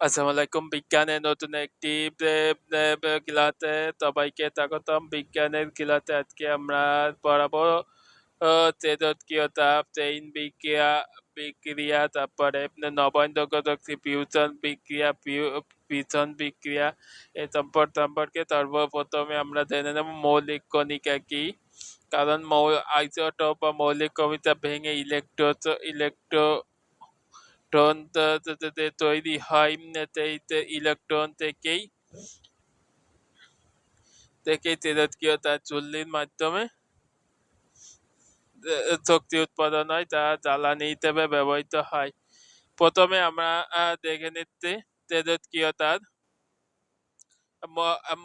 আসসালামু আলাইকুম বিজ্ঞানের নতুন একটি এ, এ, এ, ক্লাসে সবাইকে স্বাগতম। বিজ্ঞানের ক্লাসে আজকে আমরা পড়াবো তেজস্ক্রিয়তা চেইন বিক্রিয়া বিক্রিয়া তারপরে নবায়নযোগ্যতা ফিউশন বিক্রিয়া ফিউশন বিক্রিয়া এই সম্পর্ক সম্পর্কে সর্বপ্রথমে আমরা জেনে নেব মৌলিক কণিকা কি। কারণ মৌ আইসোটোপ বা মৌলিক কণিকা ভেঙে ইলেকট্রো ইলেকট্রো ইলেকট্রন তৈরি হয় ইলেকট্রন থেকেই থেকেই তেজস্ক্রিয়তা চুল্লির মাধ্যমে শক্তি উৎপাদন হয় তা জ্বালানি হিসেবে ব্যবহৃত হয় প্রথমে আমরা দেখে নিচ্ছি তেজস্ক্রিয়তার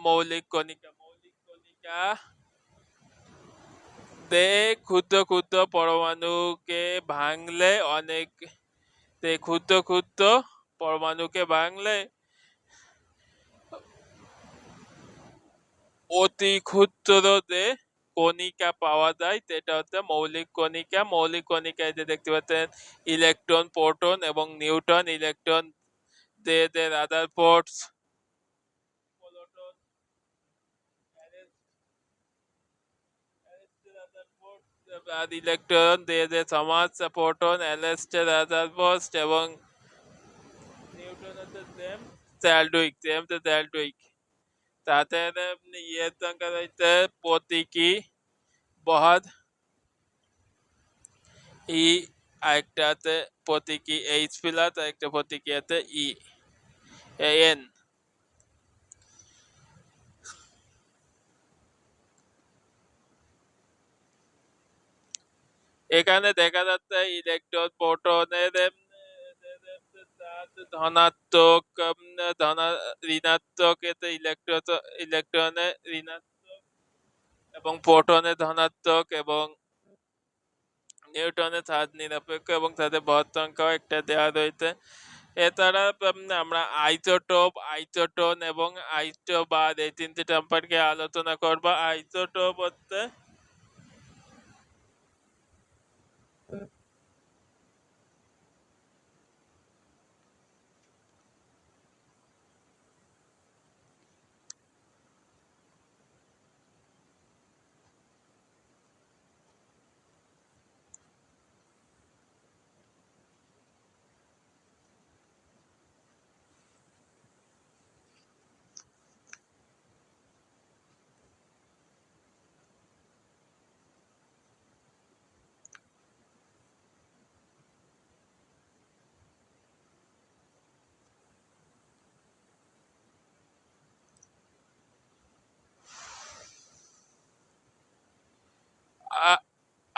মৌলিক কণিকা মৌলিক কণিকা তে ক্ষুদ্র ক্ষুদ্র পরমাণুকে ভাঙলে অনেক তে ক্ষুদ্র ক্ষুদ্র পরমাণুকে ভাঙলে অতি ক্ষুদ্র যে কণিকা পাওয়া যায়। সেটা হচ্ছে মৌলিক কণিকা। মৌলিক কণিকায় যে দেখতে পাচ্ছেন, ইলেকট্রন, প্রোটন এবং নিউটন ইলেকট্রন দে দে রাদার আর ইলেকট্রন দিয়ে যে সমাজ প্রোটন অ্যালেস্টের আদার পোস্ট এবং নিউট্রন হচ্ছে সেম স্যালডুইক সেম তো স্যালডুইক তাদের ইয়ের সংখ্যা রয়েছে প্রতীকী বহর ই আরেকটাতে প্রতীকী এইচ প্লাস আরেকটা প্রতীকী আছে ই এন এখানে দেখা যাচ্ছে ইলেকট্রন প্রোটনের ধনাত্মক ঋণাত্মক এতে ইলেকট্রন ইলেকট্রনে ঋণাত্মক এবং প্রোটনে ধনাত্মক এবং নিউটনের সাজ নিরপেক্ষ এবং তাদের বহর একটা দেওয়া রয়েছে। এছাড়া আমরা আইসোটোপ আইসোটোন এবং আইসোবার এই তিনটি সম্পর্কে আলোচনা করব। আইসোটোপ হচ্ছে Mm-hmm.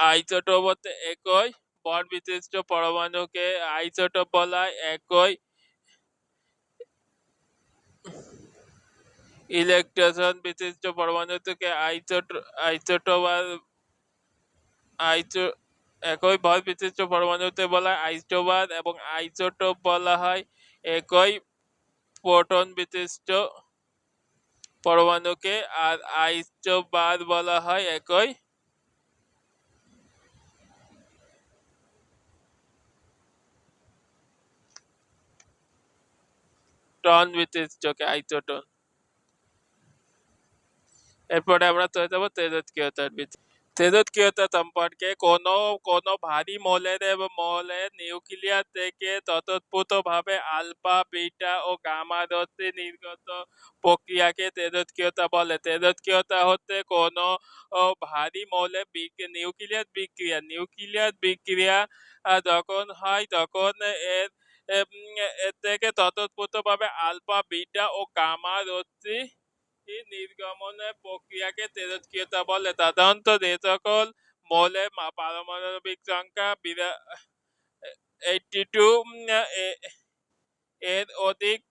আইসোটোপ একই বর বিশিষ্ট পরমাণুকে আইসোটোপ বলা একই ইলেকট্রন বিশিষ্ট পরমাণু থেকে আইসোটো আইসোটোপ আইসো, একই ভর বিশিষ্ট পরমাণুতে বলা হয় এবং আইসোটোপ বলা হয় একই প্রোটন বিশিষ্ট পরমাণুকে, আর আইসোবার বলা হয় একই টন বিশিষ্টকে আইসোটন এরপরে আমরা চলে যাব তেজস্ক্রিয়তার ভিতরে তেজস্ক্রিয়তা সম্পর্কে কোনো কোনো ভারী মৌলের এবং মৌলের নিউক্লিয়াস থেকে ততপ্রুতভাবে আলফা, বিটা ও গামা রশ্মি নির্গত প্রক্রিয়াকে তেজস্ক্রিয়তা বলে। তেজস্ক্রিয়তা হচ্ছে কোনো ভারী মৌলের বিক- নিউক্লিয়াস বিক্রিয়া। নিউক্লিয়াস বিক্রিয়া যখন হয় তখন এর থেকে ততপ্রুতভাবে আলফা, বিটা ও গামা রশ্মি নির্গমনের প্রক্রিয়াকে তেজস্ক্রিয়তা বলে। সাধারণত যে সকল মৌলের মা- পারমাণবিক সংখ্যা এইটটি টু এর অধিক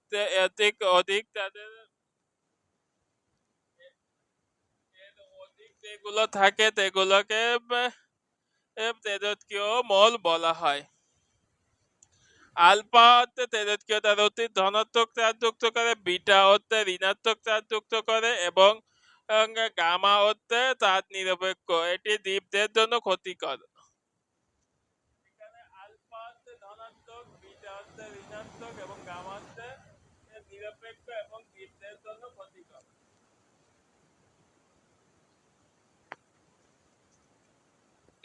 অধিক অধিক তাদের যেগুলো থাকে, সেগুলোকে তেজস্ক্রিয় মৌল বলা হয়। আলফা হচ্ছে তেজস্ক্রিয়তা রতি ধনাত্মক চার্জযুক্ত করে বিটা হতে ঋণাত্মক চার্জযুক্ত করে এবং গামা হতে তার নিরপেক্ষ। এটি দ্বীপদের জন্য ক্ষতিকর। এবং গামা হচ্ছে নিরপেক্ষ এবং দ্বীপদের জন্য ক্ষতিকর।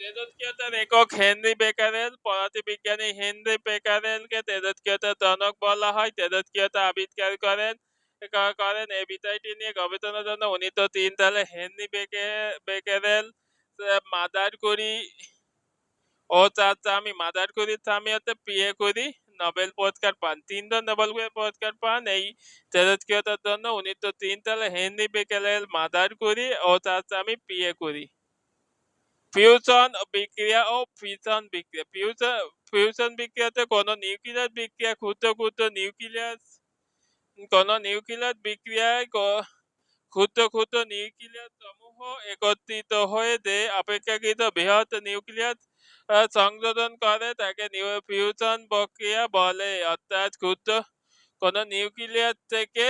তেজস্ক্রিয়তার একক হেনরি বেকারেল পদার্থবিজ্ঞানী হেনরি বেকারেলকে তেজস্ক্রিয়তার জনক বলা হয় তেজস্ক্রিয়তা আবিষ্কার করেন করেন এই বিষয়টি নিয়ে গবেষণার জন্য উনিশশো তিন সালে হেনরি বেকে বেকারেল মাদার করি ও তার স্বামী মাদার করির স্বামী হচ্ছে পিয়ে করি নোবেল পুরস্কার পান তিনজন নোবেল পুরস্কার পান এই তেজস্ক্রিয়তার জন্য উনিশশো তিন সালে হেনরি বেকারেল মাদার করি ও তার স্বামী পিয়ে করি ফিউশন বিক্রিয়া ও ফিশন বিক্রিয়া। ফিউশন ফিউশন বিক্রিয়াতে কোনো নিউক্লিয়াস বিক্রিয়া, ক্ষুদ্র ক্ষুদ্র নিউক্লিয়াস কোনো নিউক্লিয়াস বিক্রিয়ায় ক্ষুদ্র ক্ষুদ্র নিউক্লিয়াস সমূহ একত্রিত হয়ে যে অপেক্ষাকৃত বৃহৎ নিউক্লিয়াস সংযোজন করে, তাকে ফিউশন প্রক্রিয়া বলে। অর্থাৎ ক্ষুদ্র কোনো নিউক্লিয়াস থেকে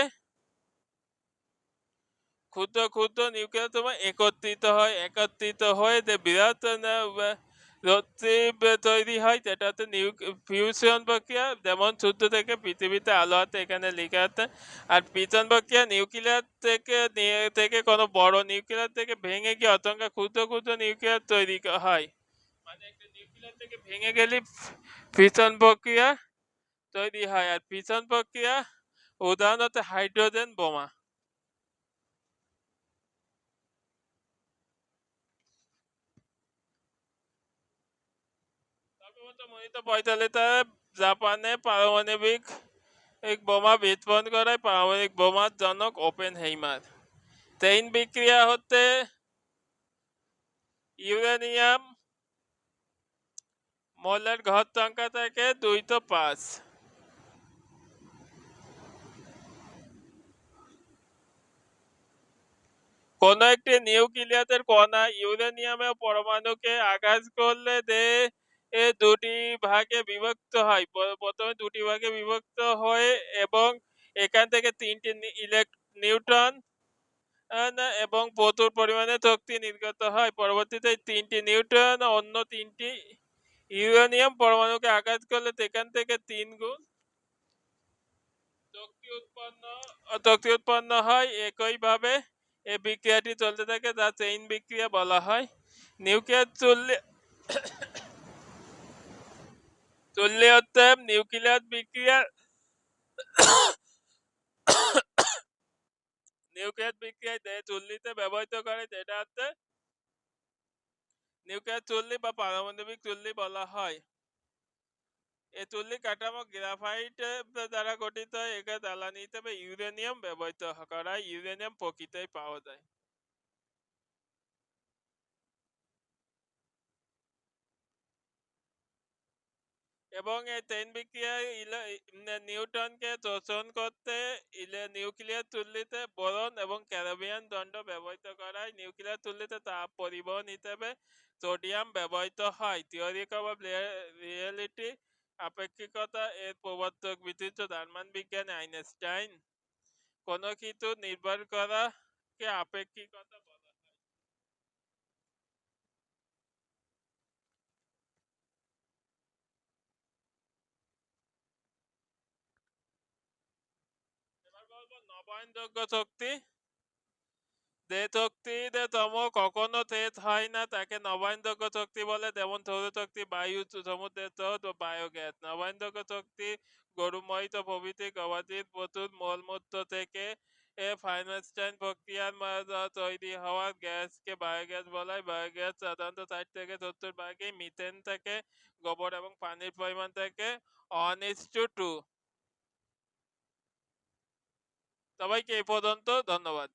ক্ষুদ্র ক্ষুদ্র নিউক্লিয়াস তোমার একত্রিত হয়, একত্রিত হয়ে যে বিরাট বে- তৈরি হয় যেটা হচ্ছে নিউ ফিউশন প্রক্রিয়া, যেমন সূর্য থেকে পৃথিবীতে আলো আছে, এখানে লেখা আছে। আর ফিউশন প্রক্রিয়া নিউক্লিয়ার থেকে থেকে কোনো বড় নিউক্লিয়ার থেকে ভেঙে গিয়ে অসংখ্য ক্ষুদ্র ক্ষুদ্র নিউক্লিয়ার তৈরি হয়। মানে একটা নিউক্লিয়ার থেকে ভেঙে গেলে ফিউশন প্রক্রিয়া তৈরি হয়। আর ফিউশন প্রক্রিয়া উদাহরণ হচ্ছে হাইড্রোজেন বোমা সর্বপ্রথম উনিশশো পঁয়তাল্লিশে জাপানে পারমাণবিক এক বোমা বিস্ফোরণ করে। পারমাণবিক বোমার জনক ওপেন হেইমার তেইন বিক্রিয়া হতে ইউরেনিয়াম মোলের ঘর সংখ্যা থেকে দুইশো পাঁচ। কোন একটি নিউক্লিয়াসের কণা ইউরেনিয়ামের পরমাণুকে আঘাত করলে যে এ দুটি ভাগে বিভক্ত হয়। প্রথমে দুটি ভাগে বিভক্ত হয়ে এবং এখান থেকে তিনটি ইলেক্ট নিউট্রন এবং প্রচুর পরিমাণে শক্তি নির্গত হয়। পরবর্তীতে তিনটি নিউট্রন, অন্য তিনটি ইউরেনিয়াম পরমাণুকে আঘাত করলে সেখান থেকে তিন গুণ শক্তি উৎপন্ন শক্তি উৎপন্ন হয়। একইভাবে এই বিক্রিয়াটি চলতে থাকে, যা চেইন বিক্রিয়া বলা হয়। নিউক্লিয়ার চললে চললে হচ্ছে নিউক্লিয়ার বিক্রিয়া নিউক্লিয়ার বিক্রিয়ায় যে চুল্লিতে ব্যবহৃত করে যেটা হচ্ছে নিউক্লিয়ার চুল্লি বা পারমাণবিক চুল্লি বলা হয়। এই চুল্লি কাঠামো গ্রাফাইট দ্বারা গঠিত, একে জ্বালানি হিসেবে ইউরেনিয়াম ব্যবহৃত করা ইউরেনিয়াম প্রকৃতই পাওয়া যায়। এবং এই তেইন বিক্রিয়ায় ইলে- নে- নিউটনকে শোষণ করতে ইলে, নিউক্লিয়ার চুল্লিতে বোরন এবং ক্যারিবিয়ান দণ্ড ব্যবহৃত করা হয়। নিউক্লিয়ার চুল্লিতে তাপ পরিবহন হিসেবে সোডিয়াম ব্যবহৃত হয়। থিওরি অফ রিয়েলিটি, আপেক্ষিকতা এর প্রবর্তক বিশিষ্ট জার্মান বিজ্ঞানী আইনস্টাইন। কোনো কিছু নির্ভর করাকে আপেক্ষিকতা বলব নবায়নযোগ্য শক্তি যে শক্তির তম কখনো শেষ হয় না তাকে নবায়নযোগ্য শক্তি বলে, যেমন সৌরশক্তি বায়ু সমুদ্রের স্রোত ও বায়োগ্যাস নবায়নযোগ্য শক্তি গরুমহিত প্রভৃতি গবাদির প্রচুর মলমূত্র থেকে এ ফাইনস্টাইন প্রক্রিয়ার তৈরি হওয়া গ্যাসকে বায়োগ্যাস বলা। বায়োগ্যাস সাধারণত ষাট থেকে সত্তর ভাগে, মিথেন থেকে, গোবর এবং পানির পরিমাণ থেকে ইস টু টু। সবাইকে এই পর্যন্ত ধন্যবাদ।